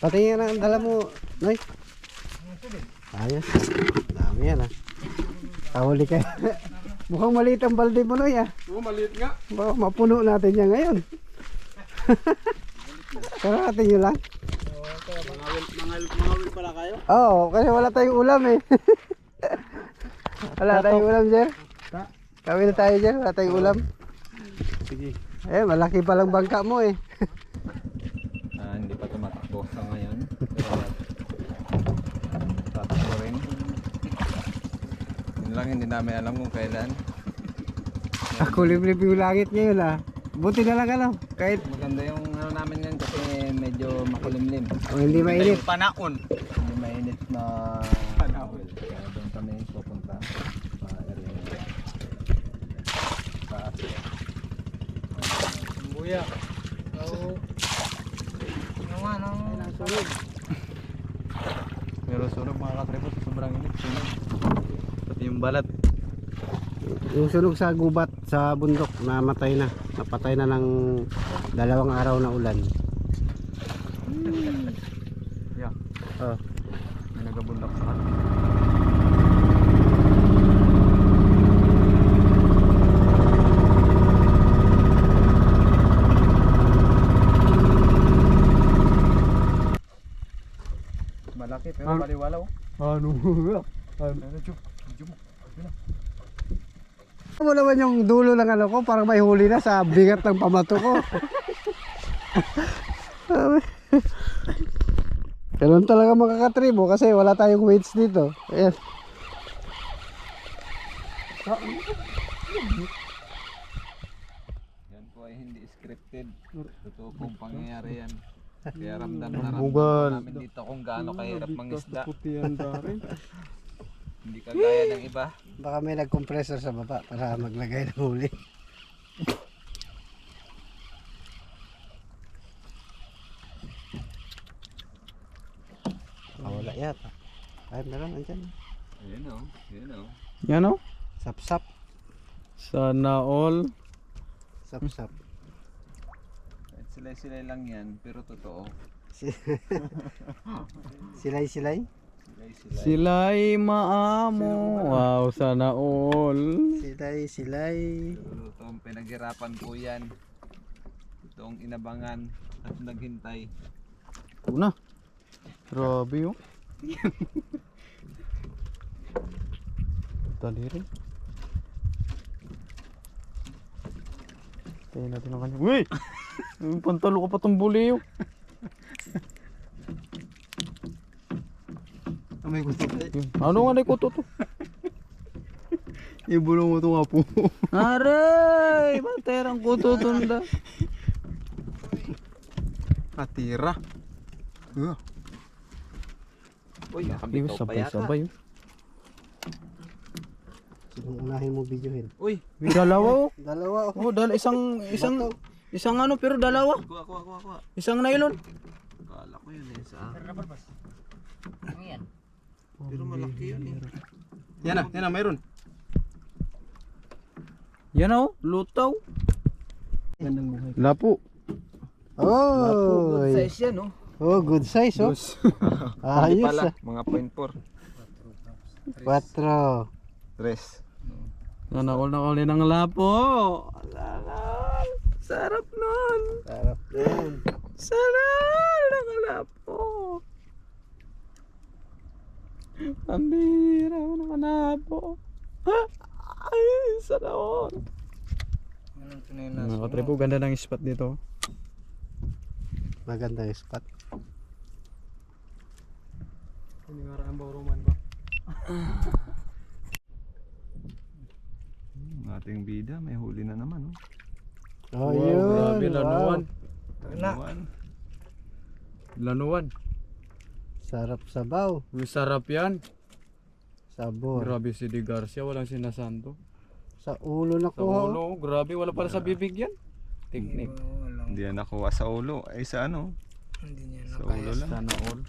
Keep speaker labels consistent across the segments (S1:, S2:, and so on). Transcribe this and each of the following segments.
S1: Pati yan ang dala mo, Noy. Ayos. Dami yan ah. Kahuli ka. Mukhang maliit ang balde mo, Noy ah.
S2: Oo, maliit nga.
S1: Baka mapuno natin yan ngayon. Pero natin yun lang.
S2: Mangawil, mangawil, mangawil pala kayo?
S1: Oo, kasi wala tayong ulam eh. wala tayong ulam, sir. Kami na tayo dyan, wala tayong ulam.
S2: Sige.
S1: Eh, malaki palang bangka mo eh.
S3: Ah, hindi pa tumatakbo sa ngayon. Pero tatakbo rin. Yun lang hindi namin alam kung kailan.
S1: Ako liblib yung langit ngayon ah. Buti na lang ano, kahit
S3: Maganda yung ano namin yan kasi medyo makulimlim.
S1: oh, hindi mainit.
S2: Panaon.
S3: Hindi mainit na
S2: Panahon.
S3: Kaya doon kami pupunta sa area na taas.
S2: Buya. Oo. Ano nga, ano? Sunog.
S3: Pero sunog mga katribo sa sobrang init. Sunog. Pati yung balat.
S1: Yung sunog sa gubat sa bundok, namatay na. Napatay na ng dalawang araw na ulan.
S3: Yeah.
S1: Oh.
S3: May nagabundak sa kanila. Malaki pero
S2: Ano?
S3: maliwalaw.
S2: Ano?
S3: Ano, Chuk? Mo.
S1: Ano mo naman yung dulo ng ano ko, parang may huli na sa bigat ng pamato ko. Ganun talaga makakatribo kasi wala tayong weights dito. Ayan.
S3: Yan po ay hindi scripted. Totoo pong pangyayari yan. Kaya ramdam na ramdam
S2: Bugal.
S3: namin dito kung gaano kahirap mangisda.
S2: Putihan dari.
S3: Hindi kagaya ng iba.
S1: Baka may nag-compressor sa baba para maglagay ng huli. Ah, wala yata. Ay, meron, andyan.
S3: Ayan o. Ayan o.
S2: Yan o.
S1: Sap-sap.
S2: Sana all.
S1: Sap-sap.
S3: Silay-silay lang yan, pero totoo.
S1: Si- Silay-silay?
S3: Silay-silay.
S2: Sila'y maamo. Wow, sana all.
S1: Silay-silay.
S3: Ito ang pinaghirapan po yan. Ito ang inabangan at naghintay.
S2: Ito na. Grabe oh. Dali rin. Tayo natin ang kanya. Uy! Yung pantalo ka pa tong buliw.
S1: Oh, may gusto pa.
S2: Ano nga na ko to?
S1: Ibulong mo ito nga po.
S2: Aray! Materang ko to tunda.
S1: Katira. Uh.
S3: Uy, nakabitaw pa yata.
S2: sabay-sabay. oh.
S1: Sinong unahin mo videohin?
S3: Uy,
S2: Dalawa oh.
S1: Dalawa.
S2: Oh, dal isang isang
S1: Bato.
S2: Isang ano pero dalawa.
S3: kuha, kuha, kuha, kuha.
S2: Isang nylon.
S3: Kala ko yun eh sa Pero malaki yun eh.
S2: Yan na, yan na, mayroon. Yan oh, lutaw. Lapo.
S1: Oh,
S3: yan no?
S1: oh, good size oh.
S3: Hindi
S1: Ayos
S3: pala,
S1: ah.
S3: mga point 4.
S1: Quatro.
S3: Tres.
S2: Sana all na uli ng lapo. Alala. Sarap nun.
S1: Sarap din.
S2: Sana all ng lapo. Pambira ko ng lapo. Ay, sana all. Mga katripo, ganda ng spot dito.
S1: Maganda yung spot.
S3: Ang ating bida, may huli na naman.
S1: Oh,
S2: wow,
S1: yun.
S2: grabe,
S1: wow.
S2: lanuan.
S3: Lanuan.
S2: Lanuan.
S1: Sarap sabaw.
S2: Uy, sarap yan.
S1: Sabor.
S2: Grabe si Di Garcia, walang sinasanto.
S1: Sa ulo na
S2: Sa
S1: ko.
S2: ulo, grabe, wala pala sa bibig yan. Technique.
S3: Hindi yan nakuha sa ulo. Ay sa ano?
S4: Hindi niya na
S3: Sa
S4: kaya.
S3: ulo lang.
S2: Sana all.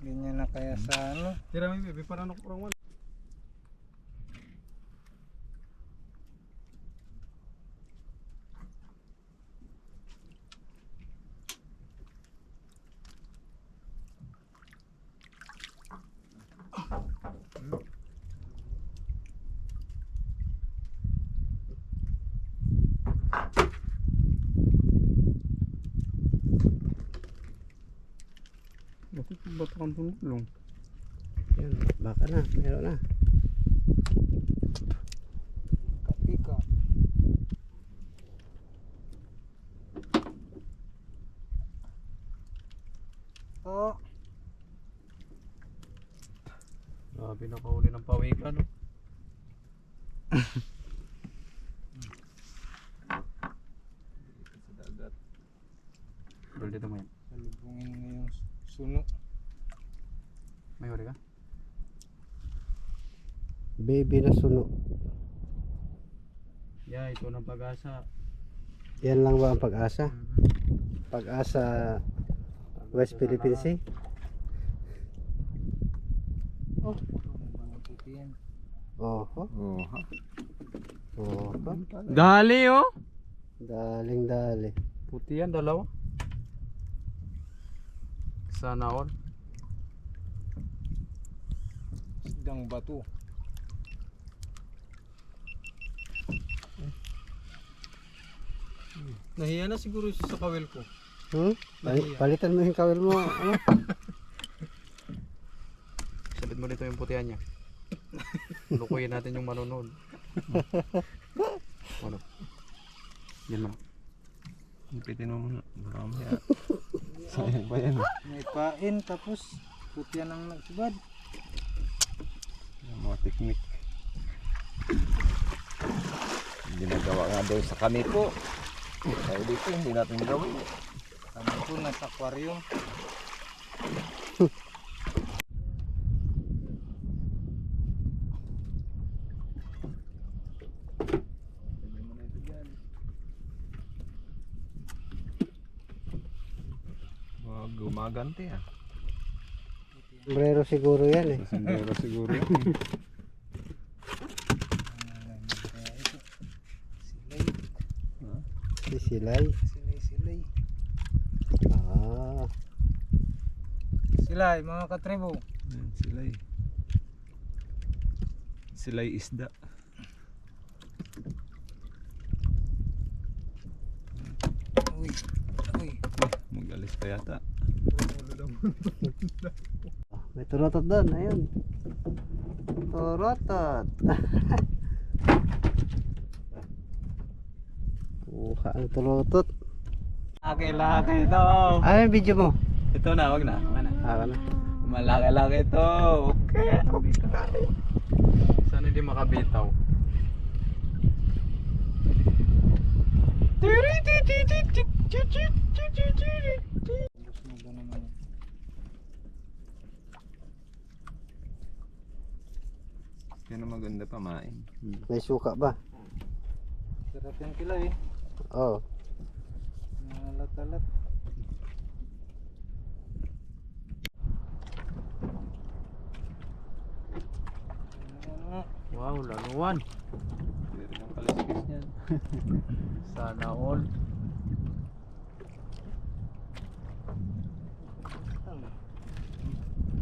S4: Hindi niya na kaya sa ano.
S2: Tira may bebe, parang ako kang tulong?
S1: Yan, baka na, meron na.
S4: Kapika. Oh,
S2: Grabe nakahuli ng pawikan. No?
S3: Sa dagat.
S2: Bro, dito mo yan.
S4: salubungin ngayong suno.
S2: May huli ka?
S1: Baby na suno.
S2: Yeah, ito ng pag-asa.
S1: Yan lang ba ang pag-asa? Pag-asa West Philippine Sea?
S4: Oh,
S3: ha?
S1: Oho.
S2: Dali oh!
S1: Daling dali.
S2: Puti yan, dalawa. Sana all.
S4: Sidang bato.
S2: Nahiya na siguro siya sa kawil ko.
S1: Hmm? Pali- palitan mo yung kawil mo. Ano?
S2: Salit mo dito yung putihan niya. Lukuyin natin yung manonood. ano? Yan mo.
S3: Ipitin mo muna. Baka mamaya. Sayang pa yan.
S4: May pain tapos putya ng nagsubad.
S3: Yung mga technique. Ginagawa nga daw sa kami po. Kaya dito hindi natin gawin.
S4: Kami po nasa aquarium.
S3: Mga gumagante ah.
S1: Sombrero siguro yan eh.
S3: Sandero siguro yan.
S4: Kaya ito. Silay.
S1: Si Silay.
S4: Silay, silay.
S1: Ah.
S4: Silay, mga katribo.
S3: Yan, silay. Silay isda.
S4: Uy, uy.
S3: Mag-alis pa yata.
S1: May turotot doon. Ayun. Turotot. Ang turotot.
S2: Laki-laki ito.
S1: Ano yung video mo?
S2: Ito na, wag na. Wag na.
S1: Ah, ano?
S2: Malaki-laki ito. Okay. Sana hindi makabitaw.
S4: Yan?
S3: Yan ang maganda pamain.
S1: May suka ba?
S4: Sarap yung kilay eh.
S1: Oo. Oh.
S4: Nalat-alat.
S2: Wow, laluan.
S3: Rin ang kaliskis niyan.
S2: Sana all.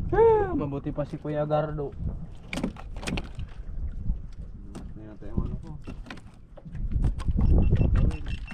S2: Ah, mabuti pa si Kuya Gardo. Bye.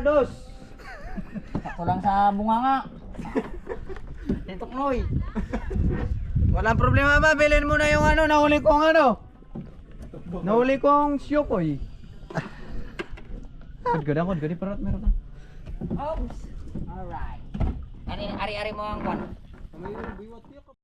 S2: Dos. Ako lang sa bunganga. Titok noy. Walang problema ba? Bilhin mo na yung ano, nahuli kong ano. Nahuli kong syokoy. Kod ka na, kod ka di parot meron ka.
S5: Oops. Alright. Ano, ari-ari mo ang kwan.